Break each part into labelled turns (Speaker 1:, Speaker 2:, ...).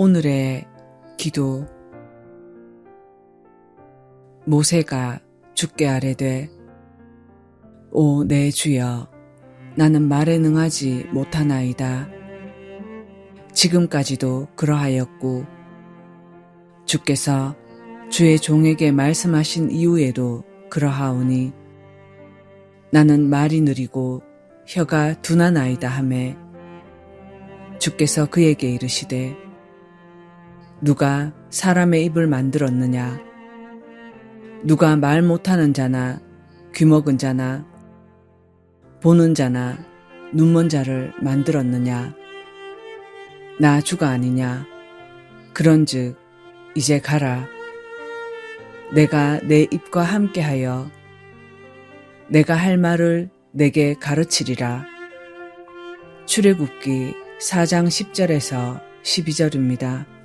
Speaker 1: 오늘의 기도 모세가 죽게 아뢰되 오 내 주여 나는 말에 능하지 못하나이다. 지금까지도 그러하였고 주께서 주의 종에게 말씀하신 이후에도 그러하오니 나는 말이 느리고 혀가 둔하나이다 하매 주께서 그에게 이르시되 누가 사람의 입을 만들었느냐? 누가 말 못하는 자나 귀먹은 자나 보는 자나 눈먼 자를 만들었느냐? 나 주가 아니냐? 그런즉 이제 가라. 내가 내 입과 함께하여 내가 할 말을 내게 가르치리라. 출애굽기 4장 10절에서 12절입니다.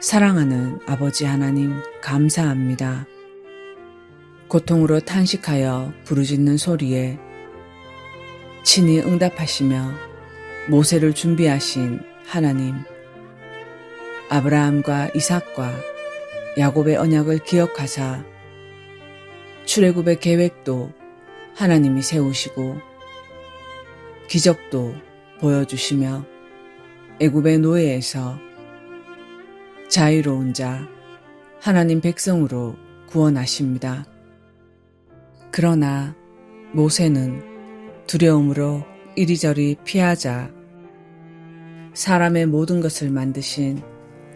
Speaker 1: 사랑하는 아버지 하나님 감사합니다. 고통으로 탄식하여 부르짖는 소리에 친히 응답하시며 모세를 준비하신 하나님 아브라함과 이삭과 야곱의 언약을 기억하사 출애굽의 계획도 하나님이 세우시고 기적도 보여주시며 애굽의 노예에서 자유로운 자 하나님 백성으로 구원하십니다. 그러나 모세는 두려움으로 이리저리 피하자 사람의 모든 것을 만드신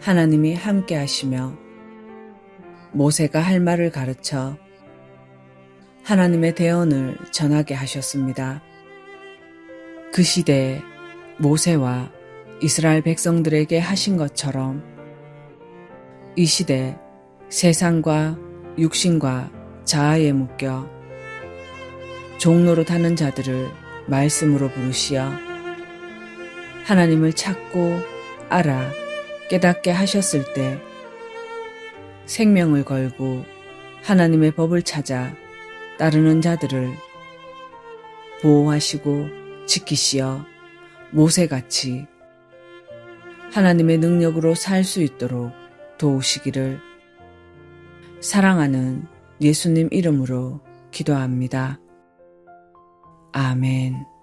Speaker 1: 하나님이 함께 하시며 모세가 할 말을 가르쳐 하나님의 대언을 전하게 하셨습니다. 그 시대에 모세와 이스라엘 백성들에게 하신 것처럼 이 시대 세상과 육신과 자아에 묶여 종로로 타는 자들을 말씀으로 부르시어 하나님을 찾고 알아 깨닫게 하셨을 때 생명을 걸고 하나님의 법을 찾아 따르는 자들을 보호하시고 지키시어 모세같이 하나님의 능력으로 살 수 있도록 도우시기를 사랑하는 예수님 이름으로 기도합니다. 아멘.